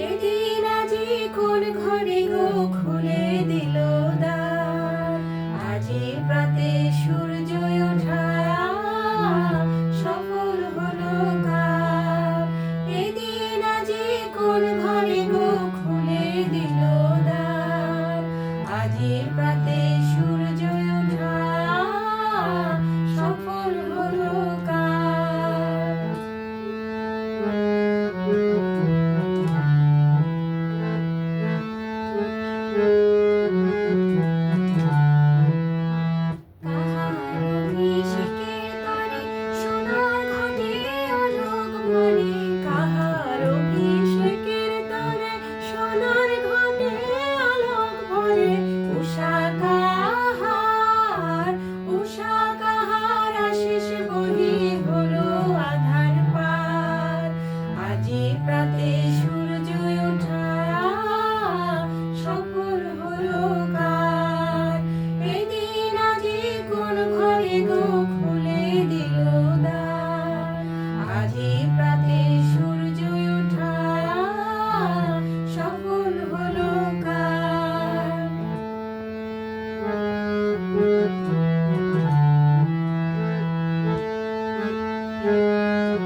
এদিন আজি কোন ঘরে গো খুলে দিল দ্বার। আজি প্রাতে সূর্য ওঠা, সফল হলো কার এদিন আজি কোন ঘরে গো খুলে দিল দ্বার। আজি প্রাতে সূর্য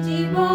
জীবন